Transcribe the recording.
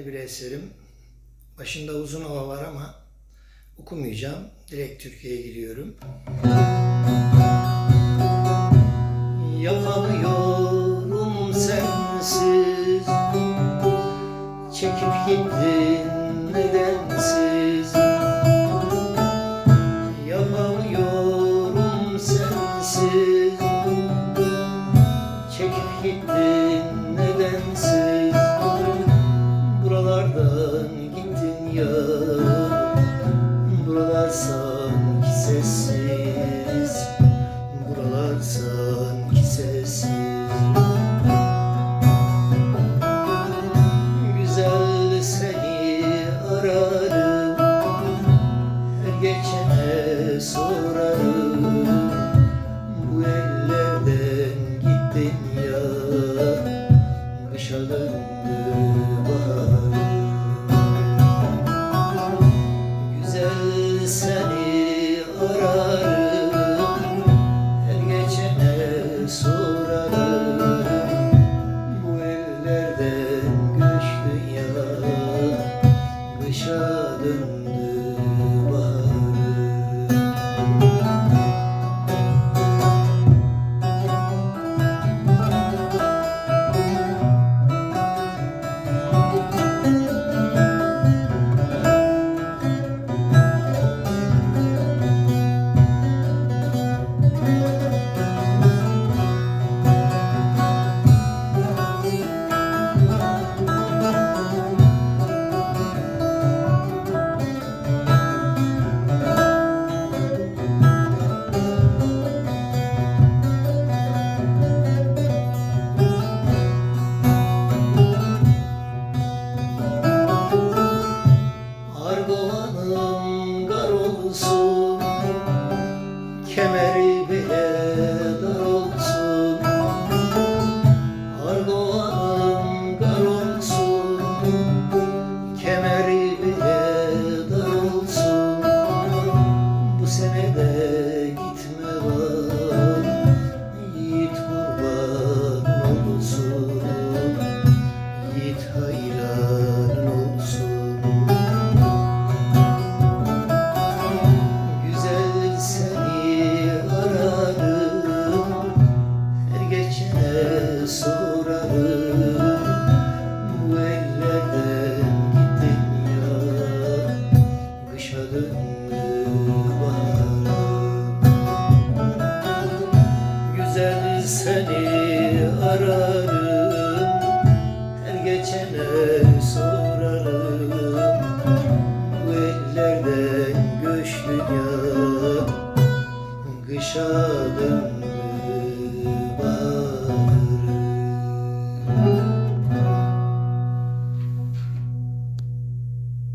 isimli bir eserim. Başında uzun ova var ama okumayacağım. Direkt Türkiye'ye giriyorum. Yalanıyor Buralardan gittin ya Buralar sanki sessiz. Buralar sanki sessiz. Güzel seni ararım. Her geçene sorarım. Bu ellerden gittin ya. Kışa geçene Kemeri seni ararım. Her geçene sorarım. Bu ellerden göçtü ya Kışa döndü